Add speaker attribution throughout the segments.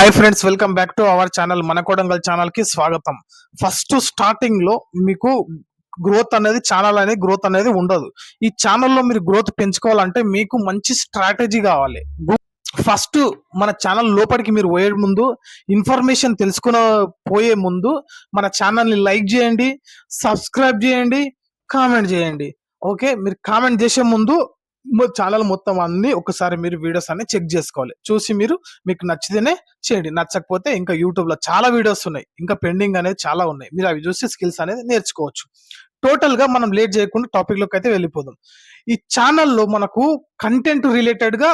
Speaker 1: Hi friends welcome back to our channel మన కొడంగల్ ఛానల్కి స్వాగతం. ఫస్ట్ స్టార్టింగ్లో మీకు గ్రోత్ అనేది ఛానల్ అనేది గ్రోత్ అనేది ఉండదు. ఈ ఛానల్లో మీరు గ్రోత్ పెంచుకోవాలంటే మీకు మంచి స్ట్రాటజీ కావాలి. ఫస్ట్ మన ఛానల్ లోపలికి మీరు పోయే ముందు ఇన్ఫర్మేషన్ తెలుసుకున్న పోయే ముందు మన ఛానల్ని లైక్ చేయండి సబ్స్క్రైబ్ చేయండి కామెంట్ చేయండి. ఓకే మీరు కామెంట్ చేసే ముందు ఛానల్ మొత్తం అన్ని ఒకసారి మీరు వీడియోస్ అన్ని చెక్ చేసుకోవాలి. చూసి మీరు మీకు నచ్చితేనే చేయండి. నచ్చకపోతే ఇంకా యూట్యూబ్లో చాలా వీడియోస్ ఉన్నాయి. ఇంకా పెండింగ్ అనేది చాలా ఉన్నాయి. మీరు అవి చూసి స్కిల్స్ అనేది నేర్చుకోవచ్చు. టోటల్గా మనం లేట్ చేయకుండా టాపిక్లోకి అయితే వెళ్ళిపోదాం. ఈ ఛానల్లో మనకు కంటెంట్ రిలేటెడ్గా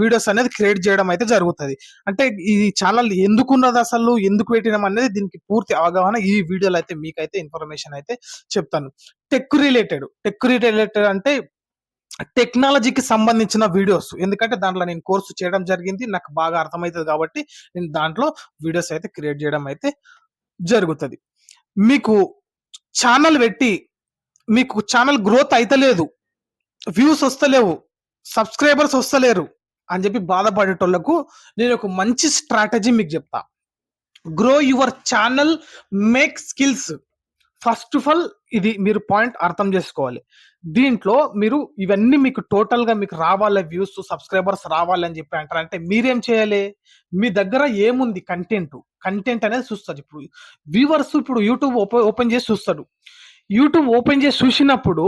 Speaker 1: వీడియోస్ అనేది క్రియేట్ చేయడం అయితే జరుగుతుంది. అంటే ఈ ఛానల్ ఎందుకున్నది అసలు? ఎందుకు పెట్టినాం అనేది దీనికి పూర్తి అవగాహన ఈ వీడియోలో అయితే మీకైతే ఇన్ఫర్మేషన్ అయితే చెప్తాను. Tech related. టెక్ రిలేటెడ్ అంటే టెక్నాలజీకి సంబంధించిన వీడియోస్. ఎందుకంటే దాంట్లో నేను కోర్సు చేయడం జరిగింది. నాకు బాగా అర్థమవుతుంది కాబట్టి నేను దాంట్లో వీడియోస్ అయితే క్రియేట్ చేయడం అయితే జరుగుతుంది. మీకు ఛానల్ పెట్టి మీకు ఛానల్ గ్రోత్ అయితలేదు వ్యూస్ వస్తలేవు సబ్స్క్రైబర్స్ వస్తలేరు అని చెప్పి బాధపడేటోళ్ళకు నేను ఒక మంచి స్ట్రాటజీ మీకు చెప్తా. Grow your channel make skills first of all ఇది మీరు పాయింట్ అర్థం చేసుకోవాలి. దీంట్లో మీరు ఇవన్నీ మీకు టోటల్గా మీకు రావాలి వ్యూస్ సబ్స్క్రైబర్స్ రావాలి అని చెప్పి అంటారంటే మీరేం చేయాలి? మీ దగ్గర ఏముంది కంటెంట్? కంటెంట్ అనేది చూస్తారు. ఇప్పుడు వ్యూవర్స్ ఇప్పుడు యూట్యూబ్ ఓపెన్ చేసి చూస్తాడు యూట్యూబ్ ఓపెన్ చేసి చూసినప్పుడు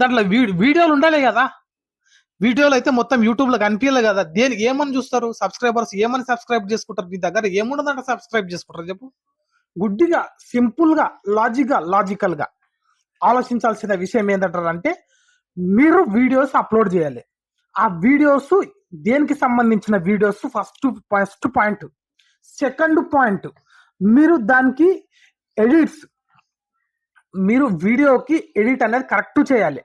Speaker 1: దాంట్లో వీడియోలు ఉండాలి కదా? వీడియోలు అయితే మొత్తం యూట్యూబ్లో కనిపించలేదు కదా? దేనికి ఏమని చూస్తారు? సబ్స్క్రైబర్స్ ఏమని సబ్స్క్రైబ్ చేసుకుంటారు? మీ దగ్గర ఏముండదంటే సబ్స్క్రైబ్ చేసుకుంటారు చెప్పు? గుడ్డిగా సింపుల్గా లాజిక్గా లాజికల్గా ఆలోచించాల్సిన విషయం ఏంటంటారంటే మీరు వీడియోస్ అప్లోడ్ చేయాలి. ఆ వీడియోస్ దేనికి సంబంధించిన videos? First first point. Second point మీరు దానికి ఎడిట్స్. మీరు వీడియోకి ఎడిట్ అనేది కరెక్ట్ చేయాలి.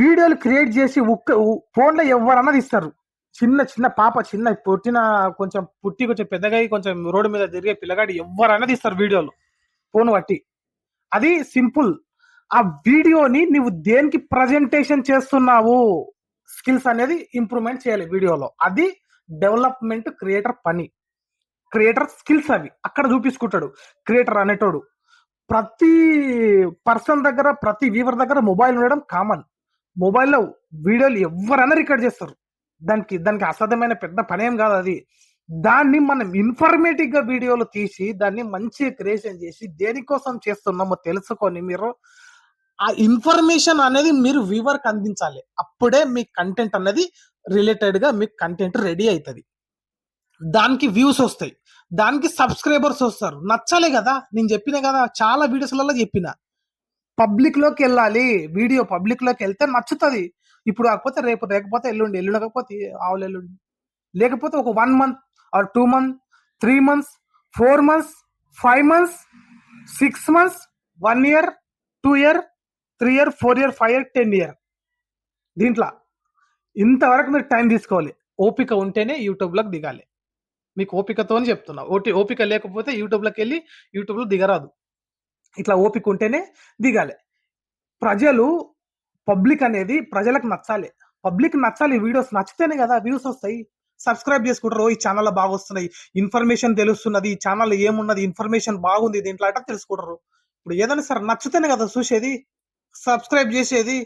Speaker 1: వీడియోలు క్రియేట్ చేసి ఉక్క ఫోన్లో ఎవరన్నది ఇస్తారు చిన్న చిన్న పాప చిన్న పుట్టిన కొంచెం పుట్టి కొంచెం పెద్దగా కొంచెం రోడ్డు మీద తిరిగే పిల్లగాడు ఎవరన్నది ఇస్తారు వీడియోలు. ఫోన్ బట్టి అది సింపుల్. ఆ వీడియోని నువ్వు దేనికి ప్రజెంటేషన్ చేస్తున్నావు? స్కిల్స్ అనేది ఇంప్రూవ్మెంట్ చేయాలి వీడియోలో. అది డెవలప్మెంట్ క్రియేటర్ పని. క్రియేటర్ స్కిల్స్ అవి. అక్కడ చూపించుకుంటాడు. క్రియేటర్ అనేటోడు. ప్రతి పర్సన్ దగ్గర ప్రతి వీవర్ దగ్గర మొబైల్ ఉండడం కామన్ మొబైల్లో వీడియోలు ఎవరైనా రికార్డ్ చేస్తారు. దానికి దానికి అసాధ్యమైన పెద్ద పనేం కాదు అది. దాన్ని మనం ఇన్ఫర్మేటివ్గా వీడియోలు తీసి దాన్ని మంచిగా క్రియేషన్ చేసి దేనికోసం చేస్తున్నామో తెలుసుకొని మీరు ఆ ఇన్ఫర్మేషన్ అనేది మీరు వ్యూవర్కి అందించాలి. అప్పుడే మీ కంటెంట్ అనేది రిలేటెడ్గా మీకు కంటెంట్ రెడీ అవుతుంది దానికి వ్యూస్ వస్తాయి. దానికి సబ్స్క్రైబర్స్ వస్తారు. నచ్చలే కదా! నేను చెప్పిన కదా! చాలా వీడియోస్లలో చెప్పిన. పబ్లిక్లోకి వెళ్ళాలి. వీడియో పబ్లిక్లోకి వెళ్తే నచ్చుతుంది. ఇప్పుడు కాకపోతే రేపు లేకపోతే ఎల్లుండి ఎల్లుండి కాకపోతే ఆవులు ఎల్లుండి. లేకపోతే ఒక one month or two month three months four months five months six months one year two year three year four year five year ten year. దీంట్లో ఇంతవరకు మీరు టైం తీసుకోవాలి. ఓపిక ఉంటేనే యూట్యూబ్లోకి దిగాలి. మీకు ఓపికతోనే చెప్తున్నా. ఓటి ఓపిక లేకపోతే యూట్యూబ్లోకి వెళ్ళి యూట్యూబ్లో దిగరాదు. ఇట్లా ఓపిక ఉంటేనే దిగాలి. ప్రజలు పబ్లిక్ అనేది ప్రజలకు నచ్చాలి. పబ్లిక్ నచ్చాలి వీడియోస్ నచ్చితేనే కదా వ్యూస్ వస్తాయి. సబ్స్క్రైబ్ చేసుకుంటారు. ఈ ఛానల్ బాగా వస్తున్నాయి ఇన్ఫర్మేషన్ తెలుస్తున్నది. ఈ ఛానల్ ఏమున్నది? ఇన్ఫర్మేషన్ బాగుంది. దీంట్లో అట్లా తెలుసుకుంటారు. ఇప్పుడు ఏదైనా సరే నచ్చితేనే కదా చూసేది. సబ్స్క్రైబ్ చేసేది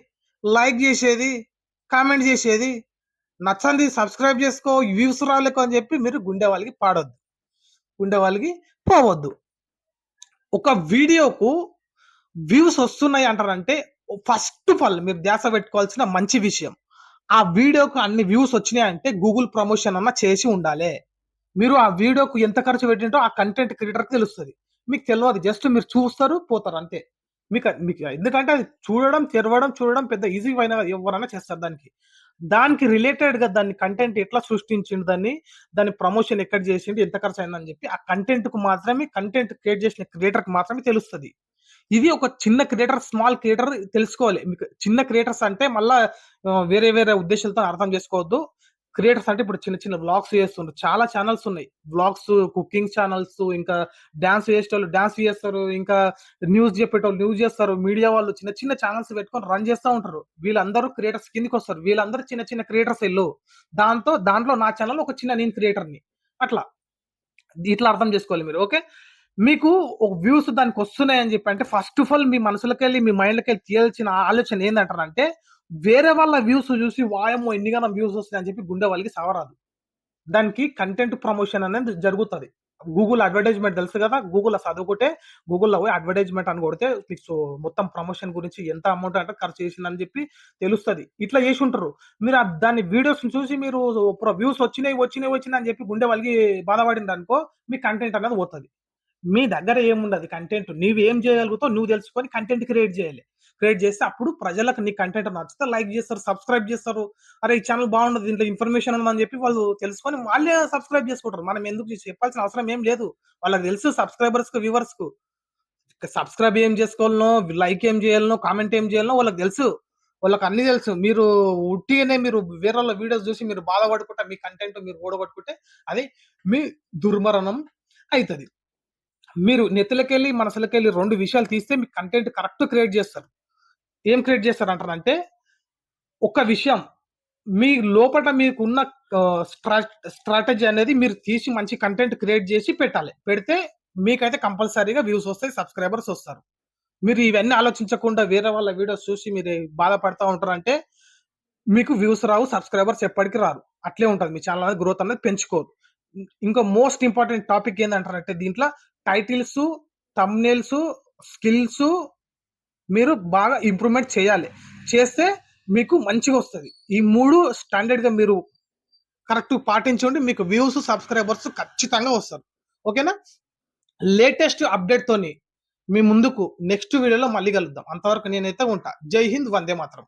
Speaker 1: లైక్ చేసేది కామెంట్ చేసేది. నచ్చంది సబ్స్క్రైబ్ చేసుకో వ్యూస్ రాలేకో అని చెప్పి మీరు గుండె వాళ్ళకి పాడొద్దు. గుండె వాళ్ళకి పోవద్దు. ఒక వీడియోకు వ్యూస్ వస్తున్నాయి అంటారంటే ఫస్ట్ ఆఫ్ ఆల్ మీరు ధ్యాస పెట్టుకోవాల్సిన మంచి విషయం. ఆ వీడియోకు అన్ని వ్యూస్ వచ్చినాయి అంటే గూగుల్ ప్రమోషన్ అన్న చేసి ఉండాలి. మీరు ఆ వీడియోకు ఎంత ఖర్చు పెట్టింటో ఆ కంటెంట్ క్రియేటర్కి తెలుస్తుంది. మీకు తెలియదు జస్ట్ మీరు చూస్తారు పోతారు అంతే. మీకు మీకు ఎందుకంటే అది చూడడం తెరవడం చూడడం పెద్ద ఈజీ అయిన ఎవరైనా చేస్తారు దానికి. దానికి రిలేటెడ్గా దాన్ని కంటెంట్ ఎట్లా సృష్టించిండు దాన్ని దాని ప్రమోషన్ ఎక్కడ చేసిండు ఎంత ఖర్చు అయిందని చెప్పి ఆ కంటెంట్కు మాత్రమే కంటెంట్ క్రియేట్ చేసిన క్రియేటర్కి మాత్రమే తెలుస్తుంది. ఇది ఒక చిన్న క్రియేటర్ స్మాల్ క్రియేటర్ తెలుసుకోవాలి. మీకు చిన్న క్రియేటర్స్ అంటే మళ్ళా వేరే వేరే ఉద్దేశాలతో అర్థం చేసుకోవద్దు. క్రియేటర్స్ అంటే ఇప్పుడు చిన్న చిన్న బ్లాగ్స్ చేస్తుండ్రు. చాలా ఛానల్స్ ఉన్నాయి. బ్లాగ్స్ కుకింగ్ ఛానల్స్ ఇంకా డాన్స్ చేసేటోళ్ళు డాన్స్ చేస్తారు. ఇంకా న్యూస్ చెప్పేటోళ్ళు న్యూస్ చేస్తారు. మీడియా వాళ్ళు చిన్న చిన్న ఛానల్స్ పెట్టుకొని రన్ చేస్తూ ఉంటారు. వీళ్ళందరూ క్రియేటర్స్ కిందకి వస్తారు. వీళ్ళందరూ చిన్న చిన్న క్రియేటర్స్ వెళ్ళు దాంతో దాంట్లో నా ఛానల్ ఒక చిన్న నేను క్రియేటర్ని అట్లా. ఇట్లా అర్థం చేసుకోవాలి మీరు. ఓకే? మీకు ఒక వ్యూస్ దానికి వస్తున్నాయి అని చెప్పి అంటే ఫస్ట్ ఆఫ్ ఆల్ మీ మనసులకెళ్ళి మీ మైండ్కి వెళ్ళి తీయాల్సిన ఆలోచన ఏంటంటారంటే వేరే వాళ్ళ వ్యూస్ చూసి వాయమ్మో ఎన్నిగానో వ్యూస్ వస్తాయి అని చెప్పి గుండె వాళ్ళకి సవరాదు. దానికి కంటెంట్ ప్రమోషన్ అనేది జరుగుతుంది. గూగుల్ అడ్వర్టైజ్మెంట్ తెలుసు కదా? గూగుల్ చదువుకుంటే గూగుల్లో పోయి అడ్వర్టైజ్మెంట్ అని కొడితే మీకు మొత్తం ప్రమోషన్ గురించి ఎంత అమౌంట్ అంటే ఖర్చు చేసిందని చెప్పి తెలుస్తుంది. ఇట్లా చేసి ఉంటారు. మీరు ఆ దాని వీడియోస్ చూసి మీరు వ్యూస్ వచ్చినాయి వచ్చినాయి వచ్చినాయి అని చెప్పి గుండె వాళ్ళకి బాధపడింది అనుకో మీ కంటెంట్ అనేది పోతుంది. మీ దగ్గర ఏముండదు కంటెంట్ నువ్వు ఏం చేయగలుగుతావు నువ్వు తెలుసుకొని కంటెంట్ క్రియేట్ చేయాలి. క్రియేట్ చేస్తే అప్పుడు ప్రజలకు నీ కంటెంట్ నచ్చితే లైక్ చేస్తారు సబ్స్క్రైబ్ చేస్తారు. అరే ఈ ఛానల్ బాగుండదు దీంట్లో ఇన్ఫర్మేషన్ ఉందని చెప్పి వాళ్ళు తెలుసుకొని వాళ్ళే సబ్స్క్రైబ్ చేసుకుంటారు. మనం ఎందుకు చెప్పాల్సిన అవసరం ఏం లేదు. వాళ్ళకి తెలుసు సబ్స్క్రైబర్స్కు వ్యూవర్స్కు. సబ్స్క్రైబ్ ఏం చేసుకోవాలనో లైక్ ఏం చేయాలనో కామెంట్ ఏం చేయాలనో వాళ్ళకి తెలుసు. వాళ్ళకి అన్ని తెలుసు. మీరు ఉట్టిగానే మీరు వేరే వాళ్ళ వీడియోస్ చూసి మీరు బాధపడుకుంటే మీ కంటెంట్ మీరు ఓడగొట్టుకుంటే అది మీ దుర్మరణం అవుతుంది మీరు నెత్తులకెళ్ళి మనసులకెళ్ళి రెండు విషయాలు తీస్తే మీ కంటెంట్ కరెక్ట్ క్రియేట్ చేస్తారు. ఏం క్రియేట్ చేస్తారంటారంటే ఒక విషయం మీ లోపల మీకున్న స్ట్రాటజీ అనేది మీరు తీసి మంచి కంటెంట్ క్రియేట్ చేసి పెట్టాలి. పెడితే మీకైతే కంపల్సరీగా వ్యూస్ వస్తాయి సబ్స్క్రైబర్స్ వస్తారు. మీరు ఇవన్నీ ఆలోచించకుండా వేరే వాళ్ళ వీడియోస్ చూసి మీరు బాధపడతా ఉంటారంటే మీకు వ్యూస్ రావు సబ్స్క్రైబర్స్ ఎప్పటికీ రారు. అట్లే ఉంటుంది. మీ ఛానల్ అనేది గ్రోత్ అనేది పెంచుకోరు. ఇంకా మోస్ట్ ఇంపార్టెంట్ టాపిక్ ఏంటంటారంటే దీంట్లో టైటిల్స్ తమ్నేల్స్ స్కిల్స్ మీరు బాగా ఇంప్రూవ్మెంట్ చేయాలి. చేస్తే మీకు మంచిగా వస్తుంది. ఈ మూడు స్టాండర్డ్గా మీరు కరెక్ట్ పాటించండి మీకు వ్యూస్ సబ్స్క్రైబర్స్ ఖచ్చితంగా వస్తారు. ఓకేనా? లేటెస్ట్ అప్డేట్తోని మీ ముందుకు నెక్స్ట్ వీడియోలో మళ్ళీ కలుద్దాం. అంతవరకు నేనైతే ఉంటా. జై హింద్ వందే మాత్రం.